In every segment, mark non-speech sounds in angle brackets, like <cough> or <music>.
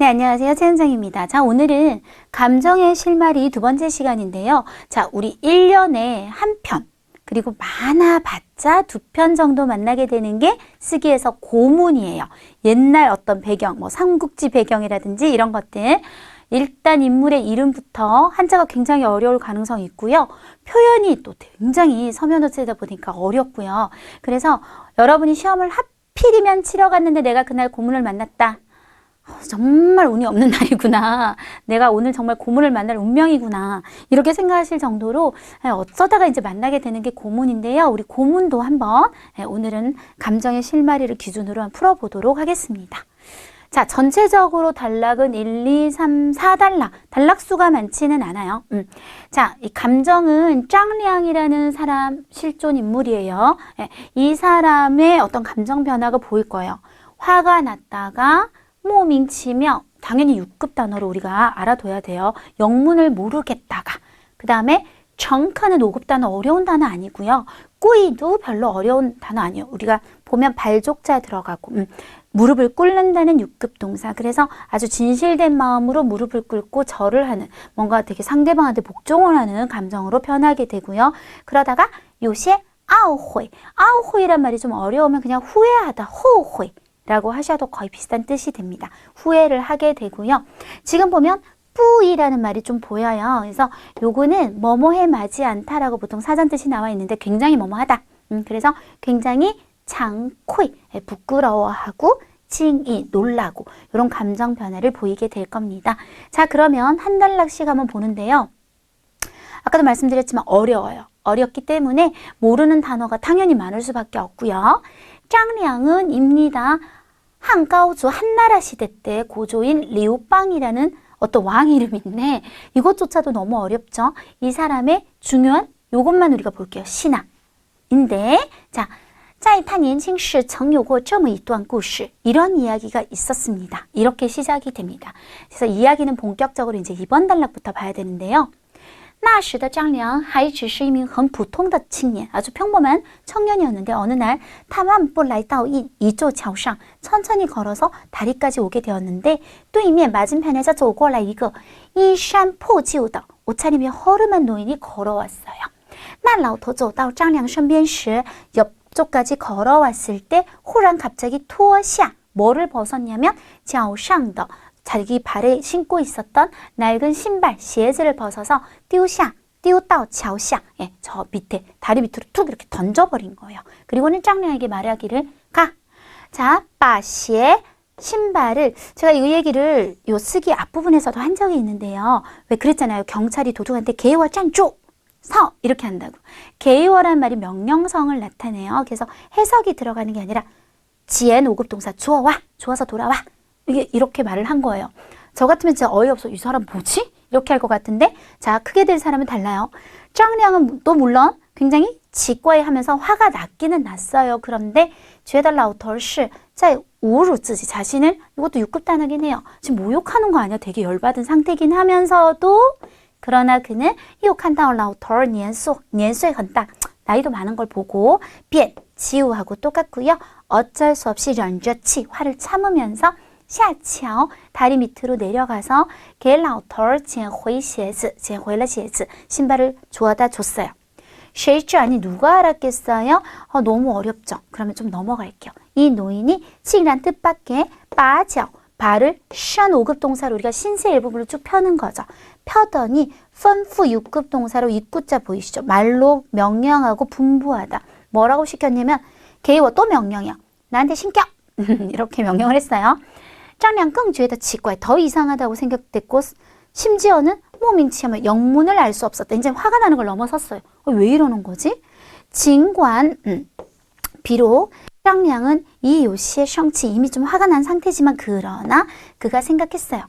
네, 안녕하세요. 최현정입니다. 자, 오늘은 감정의 실마리 두 번째 시간인데요. 자, 우리 1년에 한 편, 그리고 많아봤자 두 편 정도 만나게 되는 게 쓰기에서 고문이에요. 옛날 어떤 배경, 뭐 삼국지 배경이라든지 이런 것들. 일단 인물의 이름부터 한자가 굉장히 어려울 가능성이 있고요. 표현이 또 굉장히 서면어체다 보니까 어렵고요. 그래서 여러분이 시험을 하필이면 치러 갔는데 내가 그날 고문을 만났다. 어, 정말 운이 없는 <laughs> 날이구나. 내가 오늘 정말 고문을 만날 운명이구나. 이렇게 생각하실 정도로 예, 어쩌다가 이제 만나게 되는 게 고문인데요. 우리 고문도 한번 예, 오늘은 감정의 실마리를 기준으로 한번 풀어보도록 하겠습니다. 자, 전체적으로 단락은 1, 2, 3, 4단락. 단락수가 많지는 않아요. 음. 자, 이 감정은 짱량이라는 사람 실존 인물이에요. 예, 이 사람의 어떤 감정 변화가 보일 거예요. 화가 났다가 모밍치며 당연히 6급 단어로 우리가 알아둬야 돼요. 영문을 모르겠다가 그 다음에 정카는 5급 단어 어려운 단어 아니고요. 꾸이도 별로 어려운 단어 아니에요. 우리가 보면 발족자 들어가고 음, 무릎을 꿇는다는 6급 동사. 그래서 아주 진실된 마음으로 무릎을 꿇고 절을 하는 뭔가 되게 상대방한테 복종을 하는 감정으로 변하게 되고요. 그러다가 요시에 아오호이. 아오호이란 말이 좀 어려우면 그냥 후회하다. 호호이. 라고 하셔도 거의 비슷한 뜻이 됩니다. 후회를 하게 되고요. 지금 보면 뿌이라는 말이 좀 보여요. 그래서 요거는 뭐뭐해 맞지 않다라고 보통 사전 뜻이 나와 있는데 굉장히 뭐뭐하다. 음, 그래서 굉장히 장코이 예, 부끄러워하고 칭이 놀라고 이런 감정 변화를 보이게 될 겁니다. 자 그러면 한 달락씩 한번 보는데요. 아까도 말씀드렸지만 어려워요. 어렵기 때문에 모르는 단어가 당연히 많을 수밖에 없고요. 짱량은 입니다. 한가오조 한나라 시대 때 고조인 리우빵이라는 어떤 왕 이름인데 이것조차도 너무 어렵죠. 이 사람의 중요한 요것만 우리가 볼게요. 신화인데 자, 在他年轻时曾有过这么一段故事 이런 이야기가 있었습니다. 이렇게 시작이 됩니다. 그래서 이야기는 본격적으로 이제 이번 단락부터 봐야 되는데요. 那时的张良还只是一名很普通的青年, 아주 평범한 청년이었는데 어느 날他漫步来到一一座桥上, 천천히 걸어서 다리까지 오게 되었는데 对面 맞은편에서 走过来一个衣衫破旧的 옷차림이 허름한 노인이 걸어왔어요. 那老头走到张良身边时옆 쪽까지 걸어왔을 때 호랑 갑자기 투어샤 뭐를 벗었냐면 脚上的 자기 발에 신고 있었던 낡은 신발,鞋子를 벗어서 띄우샤, 띄우따오 샤오샤, 예, 저 밑에 다리 밑으로 툭 이렇게 던져버린 거예요. 그리고는 짱량에게 말하기를 가. 자, 빠시에 신발을 제가 이 얘기를 요 쓰기 앞부분에서도 한 적이 있는데요. 왜 그랬잖아요. 경찰이 도둑한테 개와 짠쪼 서 이렇게 한다고. 개요어란 말이 명령성을 나타내요. 그래서 해석이 들어가는 게 아니라 지엔 5급 동사 주어와 주어서 돌아와 이게 이렇게 말을 한 거예요. 저 같으면 진짜 어이없어. 이 사람 뭐지? 이렇게 할 것 같은데 자 크게 된 사람은 달라요. 짱량은 또 물론 굉장히 직과에 하면서 화가 났기는 났어요. 그런데 죄달라우터시 자 우르自지 자신을 이것도 6급 단어긴 해요. 지금 모욕하는 거 아니야? 되게 열받은 상태긴 하면서도 그러나 그는 욕한다오 라우터 년수 년수에 헌다 나이도 많은 걸 보고 비엔 지우하고 똑같고요. 어쩔 수 없이 런저치 화를 참으면서 下桥 다리 밑으로 내려가서 给老头捡回鞋子捡回了鞋子 신발을 주워다 줬어요. 谁知 아니 누가 알았겠어요? 어, 너무 어렵죠. 그러면 좀 넘어갈게요. 이 노인이 칭란 뜻밖의 빠져 발을 션 5급 동사로 우리가 신세 일부분을 쭉 펴는 거죠. 펴더니 펀프 6급 동사로 입구자 보이시죠? 말로 명령하고 분부하다. 뭐라고 시켰냐면 개이워 또 명령이야. 나한테 신격! <laughs> 이렇게 명령을 했어요. 张良更觉得奇怪더 이상하다고 생각됐고 심지어는 모밍치하면 영문을 알 수 없었다. 이제 화가 나는 걸 넘어섰어요. 어, 왜 이러는 거지? 진관 음, 비록 짱량은 이 요시의 성치 이미 좀 화가 난 상태지만 그러나 그가 생각했어요.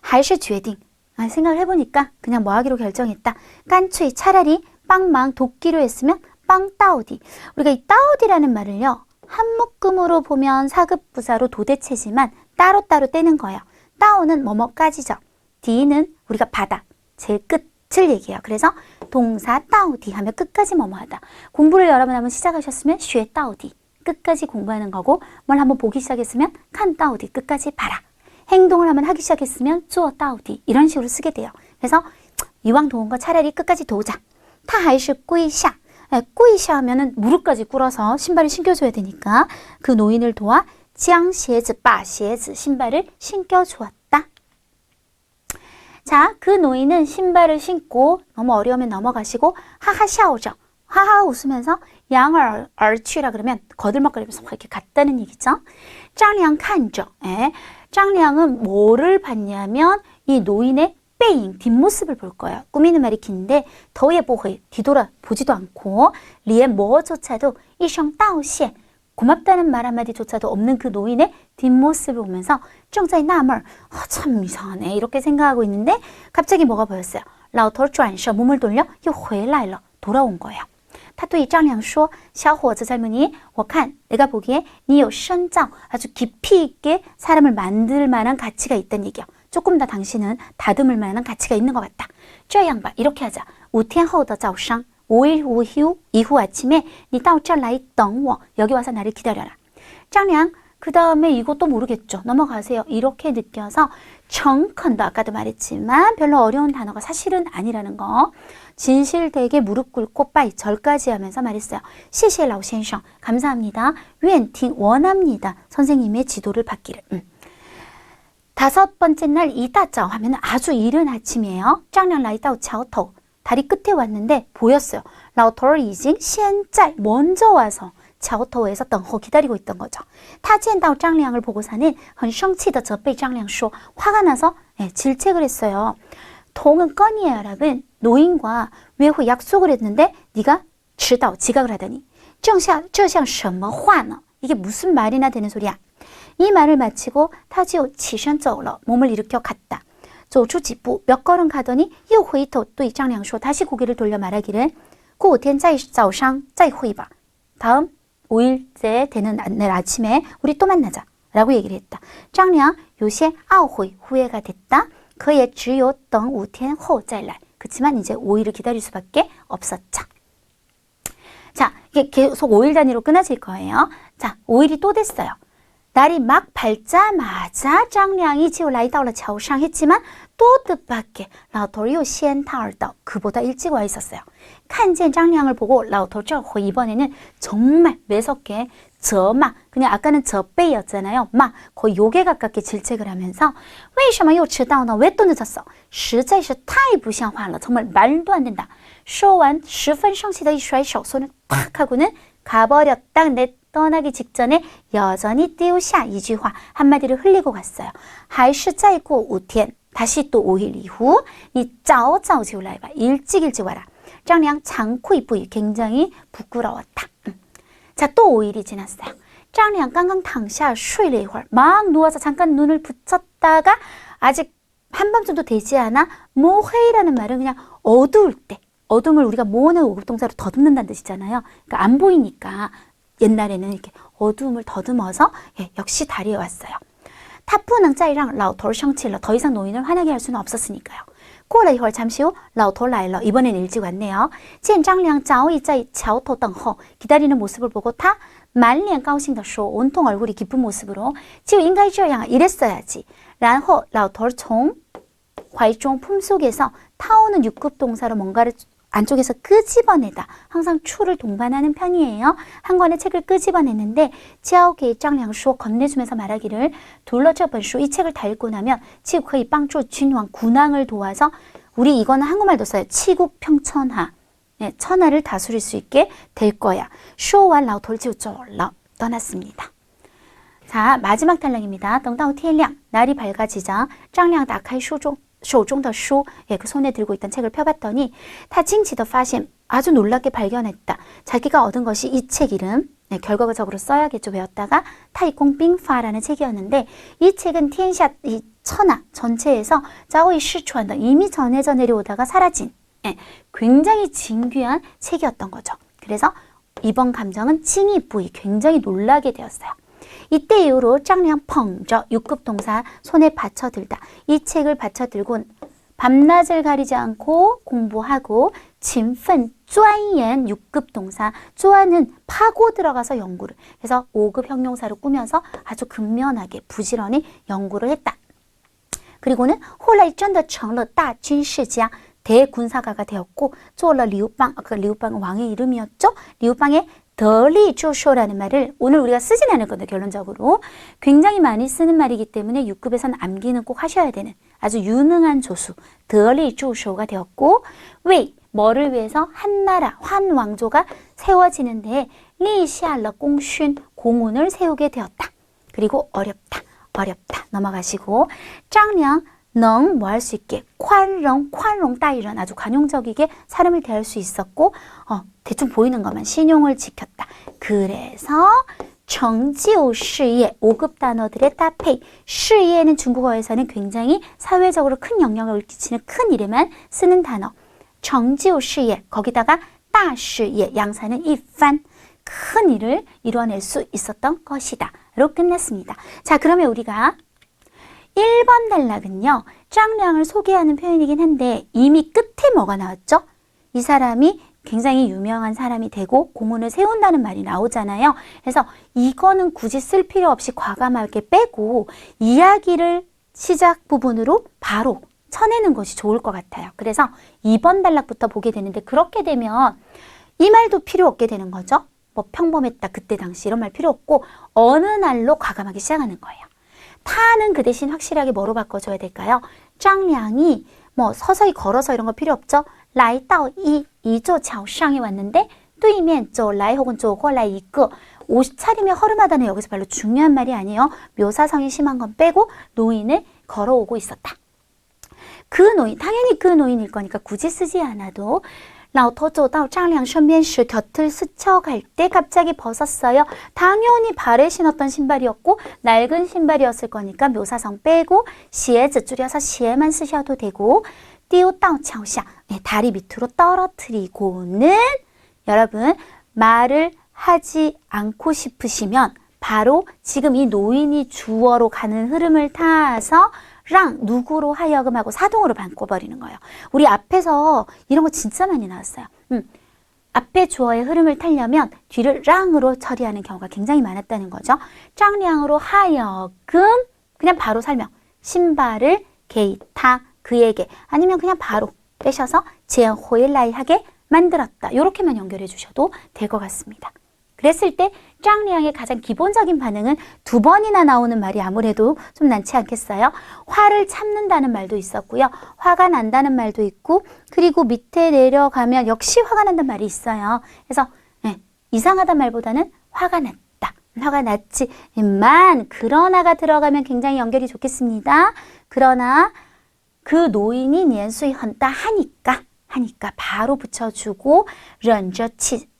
还是决定 아, 생각을 해보니까 그냥 뭐 하기로 결정했다. 깐추이 차라리 빵망 돕기로 했으면 빵 따오디. 우리가 이 따오디라는 말을요. 한 묶음으로 보면 사급 부사로 도대체지만 따로따로 떼는 거예요. 따오는 뭐뭐까지죠. 디는 우리가 바다, 제일 끝을 얘기해요. 그래서 동사 따오디 하면 끝까지 뭐뭐하다. 공부를 여러분 한번 시작하셨으면 쉐 따오디 끝까지 공부하는 거고 뭘 한번 보기 시작했으면 칸 따오디 끝까지 봐라. 행동을 하면 하기 시작했으면 做到底 이런 식으로 쓰게 돼요. 그래서 이왕 도운 거 차라리 끝까지 도우자. 他还是跪下. 네, 꾸이샤 하면은 무릎까지 꿇어서 신발을 신겨줘야 되니까 그 노인을 도와 지앙시에즈 바시에즈 신발을 신겨주었다. 자, 그 노인은 신발을 신고 너무 어려우면 넘어가시고 하하샤오죠. 하하 웃으면서 양을 얼취라 그러면 거들먹거리면서 이렇게 갔다는 얘기죠. 짱량 칸죠. 예. 짱량은 뭐를 봤냐면 이 노인의 빼잉 뒷모습을 볼 거예요. 꾸미는 말이 긴데 더 예뻐해 뒤돌아 보지도 않고 리에 뭐조차도 이성 따오시에 고맙다는 말 한마디조차도 없는 그 노인의 뒷모습을 보면서 정자의 남을 어, 참 이상하네 이렇게 생각하고 있는데 갑자기 뭐가 보였어요. 라우터转身 몸을 돌려 又回来了 돌아온 거예요. 他对张良说：“小伙子 젊은이, 我看 내가 보기에 你有深造 아주 깊이 있게 사람을 만들 만한 가치가 있다는 얘기야. 조금 더 당신은 다듬을 만한 가치가 있는 것 같다. 这样吧, 이렇게 하자. 5天后的早上 5일 오후 이후 아침에 你到这来等我 여기 와서 나를 기다려라. 짱량 그 다음에 이것도 모르겠죠. 넘어가세요. 이렇게 느껴서 정컨도 아까도 말했지만 별로 어려운 단어가 사실은 아니라는 거. 진실되게 무릎 꿇고 빠이 절까지 하면서 말했어요. 시시에 라오先生 감사합니다. 愿听 원합니다. 선생님의 지도를 받기를. 음. 다섯 번째 날 이따짜 하면 아주 이른 아침이에요. 짱량 라이다오 차오토 다리 끝에 왔는데 보였어요. 라오토를 이징 시엔짤 먼저 와서 차오토에서 等候 기다리고 있던 거죠. 타지엔다오 짱량을 보고서는 很生气的责备 짱량 说 화가 나서 네, 질책을 했어요. 동은 건이에요, 여러분. 노인과 외후 약속을 했는데 네가 迟到 지각을 하다니. 这像这像什么话呢? 이게 무슨 말이나 되는 소리야. 이 말을 마치고 타지오 치션走了 몸을 일으켜 갔다. 走出几步 몇 걸음 가더니 又回头对张良说 다시 고개를 돌려 말하기를 过五天再早上再会吧. 다음 5일째 되는 날 아침에 우리 또 만나자. 라고 얘기를 했다. 짱량 요새 아오회 후회가 됐다. 그의 只有等 5天后再来. 그치만 이제 5일을 기다릴 수밖에 없었죠. 자, 이게 계속 5일 단위로 끊어질 거예요. 자, 5일이 또 됐어요. 날이 막 밝자마자 짱량이 지우 라이다올라 차오상 했지만 또 뜻밖의 라오토리오 시엔타얼더 그보다 일찍 와 있었어요. 칸젠 짱량을 보고 라오토 쩌호 이번에는 정말 매섭게 저마 그냥 아까는 저빼였잖아요. 막 거의 욕에 가깝게 질책을 하면서 为什么又迟到呢?왜 또 늦었어? 实在是太不像话了. 정말 말도 안 된다. 说完十分生气的一甩手 손을 탁 하고는 가버렸다. 근데 떠나기 직전에 여전히 띄우샤 이句화 한마디를 흘리고 갔어요. 还是再过五天 다시 또 5일 이후 이 짜오짜오 지올라이바 일찍 일찍 와라. 짱량 장코이뿌이 굉장히 부끄러웠다. 음. 자, 또 5일이 지났어요. 짱량 깡깡 당샤 쉬려 이걸 막 누워서 잠깐 눈을 붙였다가 아직 한밤 정도 되지 않아 모헤이라는 말은 그냥 어두울 때 어둠을 우리가 모으는 오급동사로 더듬는다는 뜻이잖아요. 그러니까 안 보이니까 옛날에는 이렇게 어두움을 더듬어서 예, 역시 다리에 왔어요. 타푸는 짜이랑 라우토를 샹칠러 더 이상 노인을 화나게 할 수는 없었으니까요. 过了一会儿 잠시 후 라우토 라일러 이번엔 일찍 왔네요. 见张良 자오이 짜이 차오토 等候 기다리는 모습을 보고 타 만리엔 까오싱더说 온통 얼굴이 기쁜 모습으로 지우 인가이 这样 이랬어야지. 然后 라우토를 총怀中 품속에서 타오는 육급 동사로 뭔가를 안쪽에서 끄집어내다. 항상 추를 동반하는 편이에요. 한 권의 책을 끄집어냈는데 지아오게이 짱량쇼 건네주면서 말하기를 둘러쳐 번쇼 이 책을 다 읽고 나면 치국의 빵조 진왕 군왕을 도와서 우리 이거는 한국말도 써요. 치국 평천하. 네, 천하를 다스릴 수 있게 될 거야. 쇼와 라우톨지우쩌러 떠났습니다. 자, 마지막 단락입니다. 덩다오 티엘량 날이 밝아지자 짱량 다카이 쇼종 쇼, 좀 더 쇼. 예, 그 손에 들고 있던 책을 펴봤더니 타칭치더 파심 아주 놀랍게 발견했다. 자기가 얻은 것이 이 책 이름 네, 결과적으로 써야겠죠 배웠다가 타이콩빙파라는 책이었는데 이 책은 티엔샷 이 천하 전체에서 자오이 시추한다 이미 전해져 내려오다가 사라진 예, 굉장히 진귀한 책이었던 거죠. 그래서 이번 감정은 칭이 부이 굉장히 놀라게 되었어요. 이때 이후로 짱량 펑저 6급 동사 손에 받쳐들다. 이 책을 받쳐들고 밤낮을 가리지 않고 공부하고 진펀 쪼아이엔 6급 동사 쪼아는 파고 들어가서 연구를 그래서 5급 형용사로 꾸며서 아주 근면하게 부지런히 연구를 했다. 그리고는 后来真的成了大军事家 대군사가가 되었고 做了 리우빵 그 리우빵은 왕의 이름이었죠. 리우빵의 더리 조쇼라는 말을 오늘 우리가 쓰진 않을 건데 결론적으로 굉장히 많이 쓰는 말이기 때문에 6급에서는 암기는 꼭 하셔야 되는 아주 유능한 조수 더리 조쇼가 되었고 왜 뭐를 위해서 한 나라 환 왕조가 세워지는데 리시알러 공슌 공운을 세우게 되었다. 그리고 어렵다. 어렵다. 넘어가시고 짱량 넌뭐할 수 있게 관롱 관롱 따위런 아주 관용적이게 사람을 대할 수 있었고 어, 대충 보이는 것만 신용을 지켰다. 그래서 정지오 시예 5급 단어들의 따페이. 시예는 중국어에서는 굉장히 사회적으로 큰 영향을 끼치는 큰 일에만 쓰는 단어. 정지오 시예 거기다가 따시예 양사는 이판 큰 일을 이뤄낼 수 있었던 것이다. 로 끝냈습니다. 자 그러면 우리가 1번 단락은요. 짱량을 소개하는 표현이긴 한데 이미 끝에 뭐가 나왔죠? 이 사람이 굉장히 유명한 사람이 되고 공원을 세운다는 말이 나오잖아요. 그래서 이거는 굳이 쓸 필요 없이 과감하게 빼고 이야기를 시작 부분으로 바로 쳐내는 것이 좋을 것 같아요. 그래서 2번 단락부터 보게 되는데 그렇게 되면 이 말도 필요 없게 되는 거죠. 뭐 평범했다 그때 당시 이런 말 필요 없고 어느 날로 과감하게 시작하는 거예요. 타는 그 대신 확실하게 뭐로 바꿔줘야 될까요? 짱량이 뭐 서서히 걸어서 이런 거 필요 없죠? 라이 따오 이 이조 차오샹에 왔는데 뚜이면 저 라이 혹은 저거 라이 이거 옷 차림이 허름하다는 여기서 별로 중요한 말이 아니에요. 묘사성이 심한 건 빼고 노인을 걸어오고 있었다. 그 노인, 당연히 그 노인일 거니까 굳이 쓰지 않아도 나오터조다 짱량 션면슈 곁을 스쳐갈 때 갑자기 벗었어요. 당연히 발에 신었던 신발이었고 낡은 신발이었을 거니까 묘사성 빼고 시에즈 줄여서 시에만 쓰셔도 되고 띠오 따오 차오샤 다리 밑으로 떨어뜨리고는 여러분 말을 하지 않고 싶으시면 바로 지금 이 노인이 주어로 가는 흐름을 타서 랑 누구로 하여금 하고 사동으로 바꿔버리는 거예요. 우리 앞에서 이런 거 진짜 많이 나왔어요. 음, 앞에 주어의 흐름을 타려면 뒤를 랑으로 처리하는 경우가 굉장히 많았다는 거죠. 짱량으로 하여금 그냥 바로 설명. 신발을 게이타 그에게 아니면 그냥 바로 빼셔서 제호일라이 하게 만들었다. 이렇게만 연결해 주셔도 될 것 같습니다. 그랬을 때 짱리양의 가장 기본적인 반응은 두 번이나 나오는 말이 아무래도 좀 난치 않겠어요? 화를 참는다는 말도 있었고요. 화가 난다는 말도 있고 그리고 밑에 내려가면 역시 화가 난다는 말이 있어요. 그래서 네, 이상하다 말보다는 화가 났다. 화가 났지. 만 그러나가 들어가면 굉장히 연결이 좋겠습니다. 그러나 그 노인이 년수이 헌다 하니까 하니까 바로 붙여주고 런저치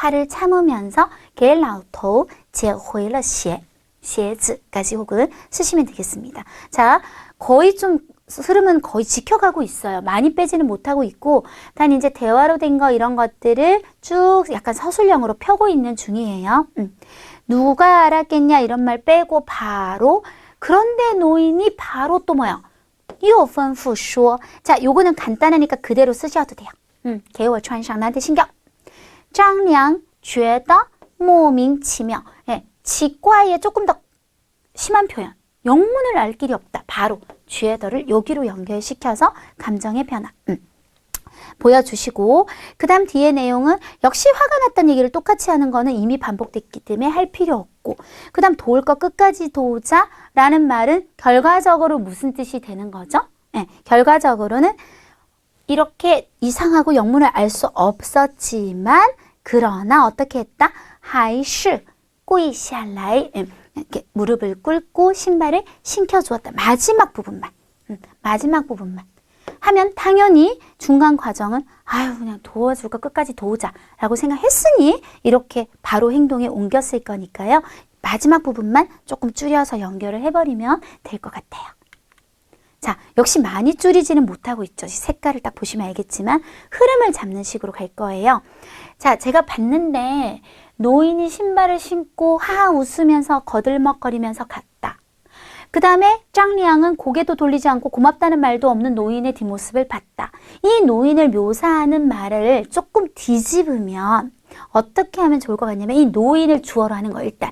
화를 참으면서 给老头捡回了鞋, 鞋子까지 혹은 쓰시면 되겠습니다. 자, 거의 좀 흐름은 거의 지켜가고 있어요. 많이 빼지는 못하고 있고, 단 이제 대화로 된 거 이런 것들을 쭉 약간 서술형으로 펴고 있는 중이에요. 음. 누가 알았겠냐 이런 말 빼고 바로 그런데 노인이 바로 또 뭐야? 又吩咐说. 자, 요거는 간단하니까 그대로 쓰셔도 돼요. 음, 给我穿上 나한테 신경. 짱량, 죄다, 모밍치며 예, 치과에 조금 더 심한 표현 영문을 알 길이 없다. 바로 죄더를 여기로 연결시켜서 감정의 변화 음. 보여주시고 그 다음 뒤에 내용은 역시 화가 났던 얘기를 똑같이 하는 거는 이미 반복됐기 때문에 할 필요 없고 그 다음 도울 것 끝까지 도우자 라는 말은 결과적으로 무슨 뜻이 되는 거죠? 네, 결과적으로는 이렇게 이상하고 영문을 알 수 없었지만 그러나 어떻게 했다? 하이시 꼬이샤라이 이렇게 무릎을 꿇고 신발을 신겨 주었다. 마지막 부분만. 음, 마지막 부분만. 하면 당연히 중간 과정은 아유 그냥 도와줄까 끝까지 도우자라고 생각했으니 이렇게 바로 행동에 옮겼을 거니까요. 마지막 부분만 조금 줄여서 연결을 해버리면 될 것 같아요. 자, 역시 많이 줄이지는 못하고 있죠. 색깔을 딱 보시면 알겠지만 흐름을 잡는 식으로 갈 거예요. 자, 제가 봤는데 노인이 신발을 신고 하하 웃으면서 거들먹거리면서 갔다. 그 다음에 짱리앙은 고개도 돌리지 않고 고맙다는 말도 없는 노인의 뒷모습을 봤다. 이 노인을 묘사하는 말을 조금 뒤집으면 어떻게 하면 좋을 것 같냐면 이 노인을 주어로 하는 거 일단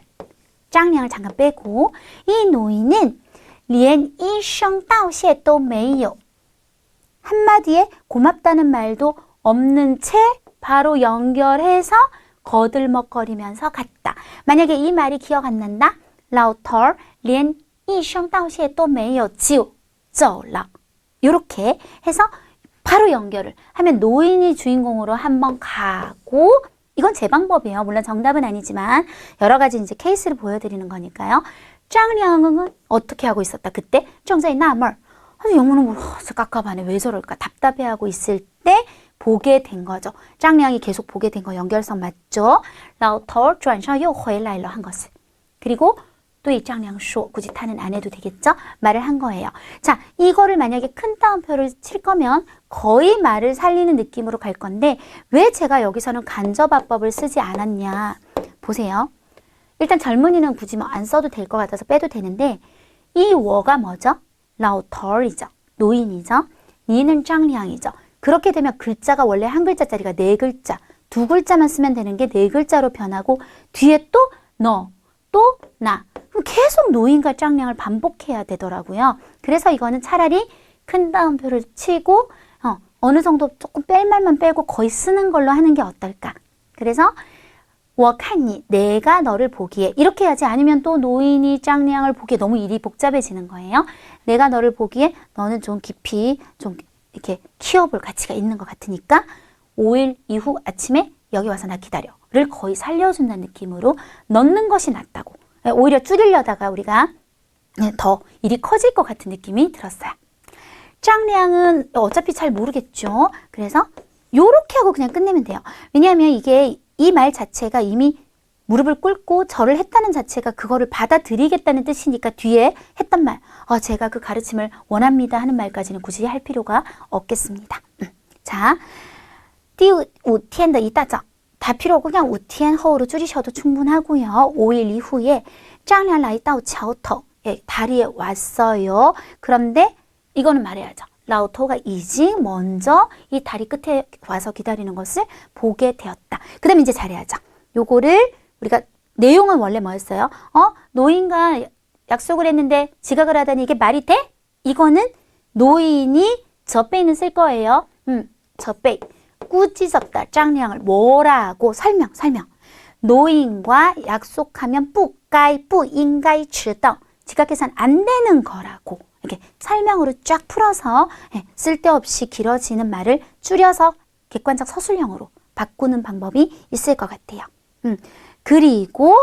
짱리앙을 잠깐 빼고 이 노인은 连一声道谢都没有. 한마디에 고맙다는 말도 없는 채 바로 연결해서 거들먹거리면서 갔다. 만약에 이 말이 기억 안 난다? 老头儿连一声道谢都没有就走了. 이렇게 해서 바로 연결을 하면 노인이 주인공으로 한번 가고 이건 제 방법이에요. 물론 정답은 아니지만 여러 가지 이제 케이스를 보여드리는 거니까요. 짱량은 어떻게 하고 있었다? 그때 정자의 나멀 아주 영문은 뭐 깝깝하네 왜 저럴까 답답해하고 있을 때 보게 된 거죠. 짱량이 계속 보게 된 거 연결성 맞죠? 老头转身又回来了한 것을 그리고 또 이 짱량说 굳이 타는 안 해도 되겠죠? 말을 한 거예요. 자, 이거를 만약에 큰 따옴표를 칠 거면 거의 말을 살리는 느낌으로 갈 건데 왜 제가 여기서는 간접화법을 쓰지 않았냐? 보세요. 일단 젊은이는 굳이 뭐 안 써도 될 것 같아서 빼도 되는데 이 워가 뭐죠? 라우털이죠. 노인이죠. 니는 짱량이죠. 그렇게 되면 글자가 원래 한 글자짜리가 네 글자, 두 글자만 쓰면 되는 게 네 글자로 변하고 뒤에 또 너, 또 나. 그럼 계속 노인과 짱량을 반복해야 되더라고요. 그래서 이거는 차라리 큰 따옴표를 치고 어, 어느 정도 조금 뺄 말만 빼고 거의 쓰는 걸로 하는 게 어떨까. 그래서 워칸니 내가 너를 보기에 이렇게 해야지 아니면 또 노인이 짱냥을 보기에 너무 일이 복잡해지는 거예요. 내가 너를 보기에 너는 좀 깊이 좀 이렇게 키워볼 가치가 있는 것 같으니까 5일 이후 아침에 여기 와서 나 기다려를 거의 살려준다는 느낌으로 넣는 것이 낫다고 예, 오히려 줄이려다가 우리가 예, 더 일이 커질 것 같은 느낌이 들었어요. 짱량은 어차피 잘 모르겠죠. 그래서 요렇게 하고 그냥 끝내면 돼요. 왜냐하면 이게 이 말 자체가 이미 무릎을 꿇고 절을 했다는 자체가 그거를 받아들이겠다는 뜻이니까 뒤에 했단 말, 어, 제가 그 가르침을 원합니다 하는 말까지는 굳이 할 필요가 없겠습니다. 음. 자, 띠우티엔더 이따적. 다 필요 없고 그냥 우티엔 허우로 줄이셔도 충분하고요. 5일 이후에 짱량 라이따우 차오터. 예, 다리에 왔어요. 그런데 이거는 말해야죠. 라우토가 이지 먼저 이 다리 끝에 와서 기다리는 것을 보게 되었다. 그 다음에 이제 잘해야죠. 요거를 우리가 내용은 원래 뭐였어요? 어? 노인과 약속을 했는데 지각을 하다니 이게 말이 돼? 이거는 노인이 저빼는 쓸 거예요. 음, 저빼. 꾸짖었다. 짱량을 뭐라고 설명, 설명. 노인과 약속하면 뿌까이, 뿌 인가이, 치더. 지각해서는 안 되는 거라고. 이렇게 설명으로 쫙 풀어서 예, 쓸데없이 길어지는 말을 줄여서 객관적 서술형으로 바꾸는 방법이 있을 것 같아요. 음, 그리고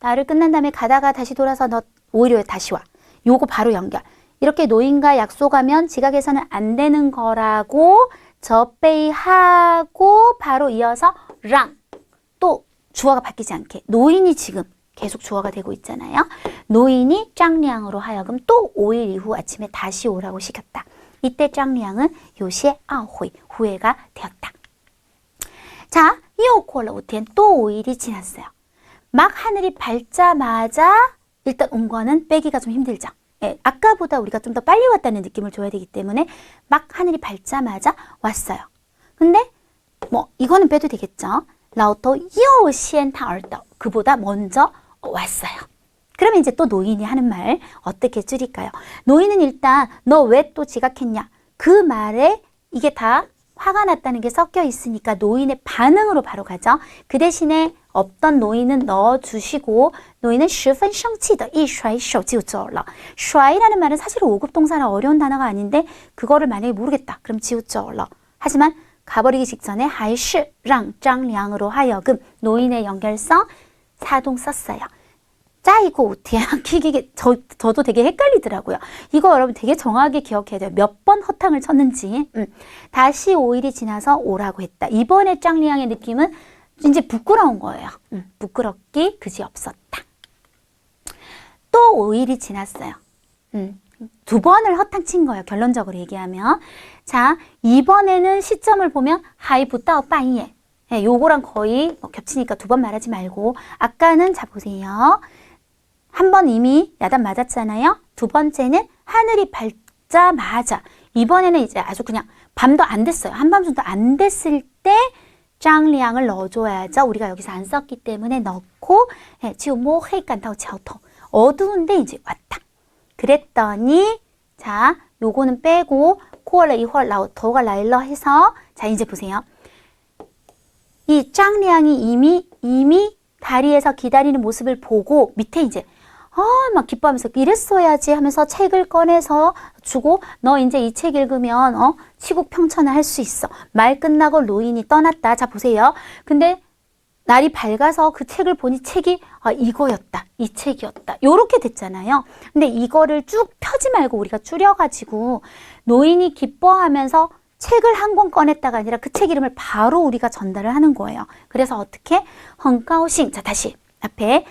나를 끝난 다음에 가다가 다시 돌아서 너 오히려 다시 와. 요거 바로 연결. 이렇게 노인과 약속하면 지각해서는 안 되는 거라고 저페이하고 바로 이어서 랑. 또 주어가 바뀌지 않게 노인이 지금 계속 주어가 되고 있잖아요. 노인이 짱량으로 하여금 또 5일 이후 아침에 다시 오라고 시켰다. 이때 짱량은 요시의 아호이, 후회가 되었다. 자, 오텐 또 5일이 지났어요. 막 하늘이 밝자마자 일단 온 거는 빼기가 좀 힘들죠. 예, 아까보다 우리가 좀 더 빨리 왔다는 느낌을 줘야 되기 때문에 막 하늘이 밝자마자 왔어요. 근데 뭐 이거는 빼도 되겠죠. 라오토 요시엔 타 얼더 그보다 먼저 왔어요. 그러면 이제 또 노인이 하는 말 어떻게 줄일까요? 노인은 일단 너 왜 또 지각했냐? 그 말에 이게 다 화가 났다는 게 섞여 있으니까 노인의 반응으로 바로 가죠. 그 대신에 없던 노인은 넣어주시고 노인은 十分生气的一甩手就走了. 甩라는 말은 사실 5급 동사라 어려운 단어가 아닌데 그거를 만약에 모르겠다. 그럼 就走了. 하지만 가버리기 직전에 还是让张良으로 하여금 노인의 연결성 사동 썼어요. 짜이고 오티야 <laughs> 이게 저, 저도 되게 헷갈리더라고요. 이거 여러분 되게 정확하게 기억해야 돼요. 몇 번 허탕을 쳤는지. 음. 다시 5일이 지나서 오라고 했다. 이번에 짱리양의 느낌은 이제 부끄러운 거예요. 음, 부끄럽기 그지 없었다. 또 5일이 지났어요. 음, 두 번을 허탕 친 거예요. 결론적으로 얘기하면. 자, 이번에는 시점을 보면 하이부따오 빠이에. 예, 요거랑 거의 뭐 겹치니까 두 번 말하지 말고 아까는 자 보세요. 한 번 이미 야단 맞았잖아요. 두 번째는 하늘이 밝자마자 이번에는 이제 아주 그냥 밤도 안 됐어요. 한밤중도 안 됐을 때 짱리양을 넣어줘야죠. 우리가 여기서 안 썼기 때문에 넣고 예, 지금 뭐 헤이간다고 차오토 어두운데 이제 왔다. 그랬더니 자, 요거는 빼고 코얼라 이월 라우 더가 라일러 해서 자, 이제 보세요. 이 짱리양이 이미 이미 다리에서 기다리는 모습을 보고 밑에 이제 아, 막 기뻐하면서 이랬어야지 하면서 책을 꺼내서 주고 너 이제 이 책 읽으면 어 치국 평천을 할 수 있어. 말 끝나고 로인이 떠났다. 자 보세요. 근데 날이 밝아서 그 책을 보니 책이 아 이거였다. 이 책이었다. 요렇게 됐잖아요. 근데 이거를 쭉 펴지 말고 우리가 줄여가지고 노인이 기뻐하면서 책을 한 권 꺼냈다가 아니라 그 책 이름을 바로 우리가 전달을 하는 거예요. 그래서 어떻게? 헝가오싱. 자, 다시. 앞에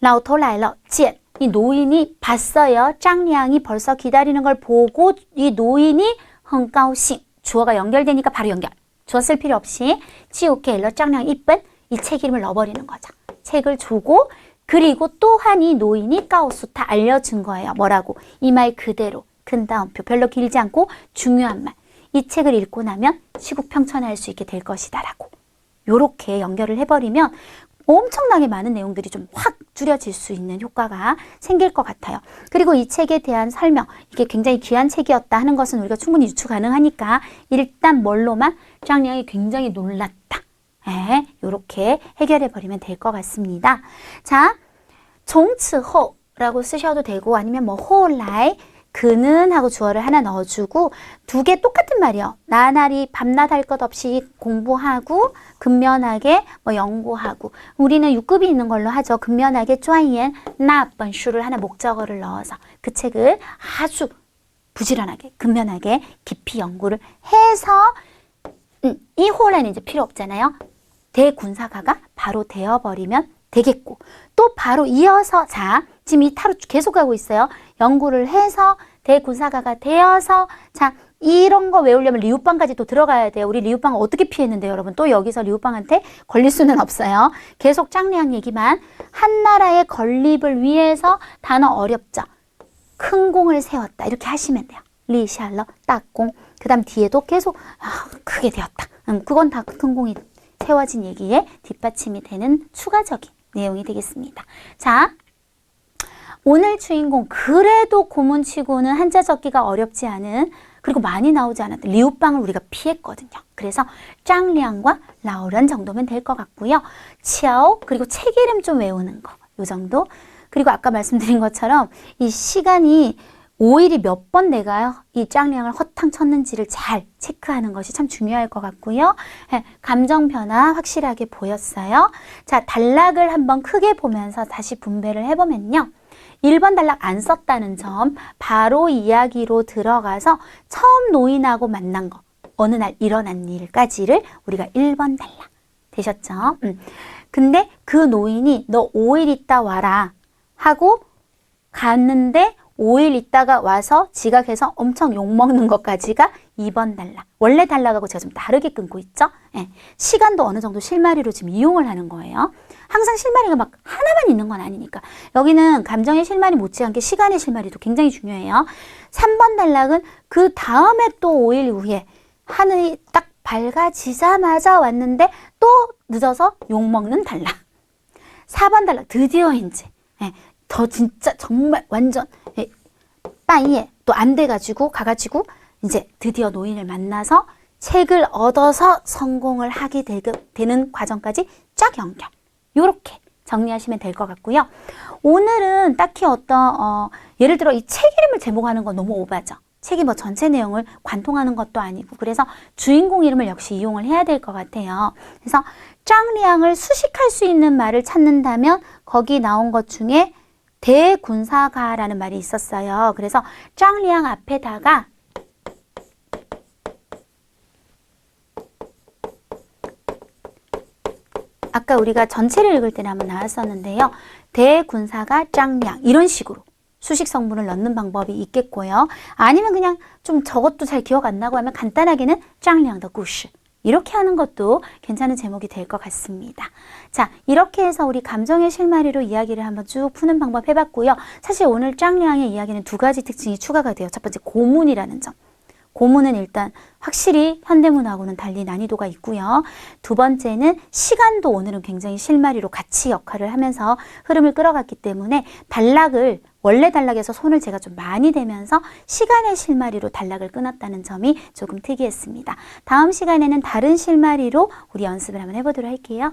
라오토라일러见. 이 노인이 봤어요. 짱량이 벌써 기다리는 걸 보고 이 노인이 헝가오싱. 주어가 연결되니까 바로 연결. 주어 쓸 필요 없이 지오케일러 짱량 이쁜 이 책 이름을 넣어버리는 거죠. 책을 주고 그리고 또한 이 노인이 까오수타 알려준 거예요. 뭐라고? 이 말 그대로. 근다음표 별로 길지 않고 중요한 말. 이 책을 읽고 나면 시국평천할 수 있게 될 것이다 라고. 요렇게 연결을 해버리면 엄청나게 많은 내용들이 좀 확 줄여질 수 있는 효과가 생길 것 같아요. 그리고 이 책에 대한 설명, 이게 굉장히 귀한 책이었다 하는 것은 우리가 충분히 유추 가능하니까 일단 뭘로만 짱량이 굉장히 놀랐다. 예, 요렇게 해결해 버리면 될 것 같습니다. 자, 종츠호라고 쓰셔도 되고 아니면 뭐 호라이 그는 하고 주어를 하나 넣어주고 두 개 똑같은 말이요. 나날이 밤낮 할 것 없이 공부하고 근면하게 뭐 연구하고 우리는 6급이 있는 걸로 하죠. 근면하게 쪼아이엔 나번 슈를 하나 목적어를 넣어서 그 책을 아주 부지런하게 근면하게 깊이 연구를 해서 음, 이 호라는 이제 필요 없잖아요. 대군사가가 바로 되어버리면 되겠고 또 바로 이어서 자 지금 이 타로 계속 가고 있어요. 연구를 해서 대군사가가 되어서 자 이런 거 외우려면 리우빵까지 또 들어가야 돼요. 우리 리우빵 어떻게 피했는데 여러분 또 여기서 리우빵한테 걸릴 수는 없어요. 계속 짱리한 얘기만 한 나라의 건립을 위해서 단어 어렵죠. 큰 공을 세웠다 이렇게 하시면 돼요. 리샬러 딱공 그 다음 뒤에도 계속 아, 크게 되었다. 음, 그건 다 큰 공이 세워진 얘기에 뒷받침이 되는 추가적인 내용이 되겠습니다. 자, 오늘 주인공 그래도 고문치고는 한자 적기가 어렵지 않은 그리고 많이 나오지 않았던 리우빵을 우리가 피했거든요. 그래서 짱리앙과 라오런 정도면 될 것 같고요. 치아오 그리고 책 이름 좀 외우는 거. 요 정도. 그리고 아까 말씀드린 것처럼 이 시간이 5일이 몇 번 내가 이 짱량을 허탕 쳤는지를 잘 체크하는 것이 참 중요할 것 같고요. 예, 감정 변화 확실하게 보였어요. 자, 단락을 한번 크게 보면서 다시 분배를 해보면요. 1번 단락 안 썼다는 점, 바로 이야기로 들어가서 처음 노인하고 만난 거, 어느 날 일어난 일까지를 우리가 1번 단락 되셨죠? 음. 근데 그 노인이 너 5일 있다 와라 하고 갔는데 5일 있다가 와서 지각해서 엄청 욕먹는 것까지가 2번 단락. 원래 단락하고 제가 좀 다르게 끊고 있죠? 예. 시간도 어느 정도 실마리로 지금 이용을 하는 거예요. 항상 실마리가 막 하나만 있는 건 아니니까. 여기는 감정의 실마리 못지않게 시간의 실마리도 굉장히 중요해요. 3번 단락은 그 다음에 또 5일 후에 하늘이 딱 밝아지자마자 왔는데 또 늦어서 욕먹는 단락. 4번 단락 드디어 이제 예, 더 진짜 정말 완전 예, 빠이에 또 안 돼가지고 가가지고 이제 드디어 노인을 만나서 책을 얻어서 성공을 하게 되는 과정까지 쫙 연결. 요렇게 정리하시면 될 것 같고요. 오늘은 딱히 어떤 어, 예를 들어 이 책 이름을 제목하는 건 너무 오바죠. 책이 뭐 전체 내용을 관통하는 것도 아니고 그래서 주인공 이름을 역시 이용을 해야 될 것 같아요. 그래서 짱리앙을 수식할 수 있는 말을 찾는다면 거기 나온 것 중에 대군사가라는 말이 있었어요. 그래서 짱리앙 앞에다가 아까 우리가 전체를 읽을 때는 한번 나왔었는데요. 대군사가 짱량 이런 식으로 수식 성분을 넣는 방법이 있겠고요. 아니면 그냥 좀 저것도 잘 기억 안 나고 하면 간단하게는 짱량 더 구시 이렇게 하는 것도 괜찮은 제목이 될 것 같습니다. 자, 이렇게 해서 우리 감정의 실마리로 이야기를 한번 쭉 푸는 방법 해봤고요. 사실 오늘 짱량의 이야기는 두 가지 특징이 추가가 돼요. 첫 번째 고문이라는 점. 고문은 일단 확실히 현대문하고는 달리 난이도가 있고요. 두 번째는 시간도 오늘은 굉장히 실마리로 같이 역할을 하면서 흐름을 끌어갔기 때문에 단락을 원래 단락에서 손을 제가 좀 많이 대면서 시간의 실마리로 단락을 끊었다는 점이 조금 특이했습니다. 다음 시간에는 다른 실마리로 우리 연습을 한번 해보도록 할게요.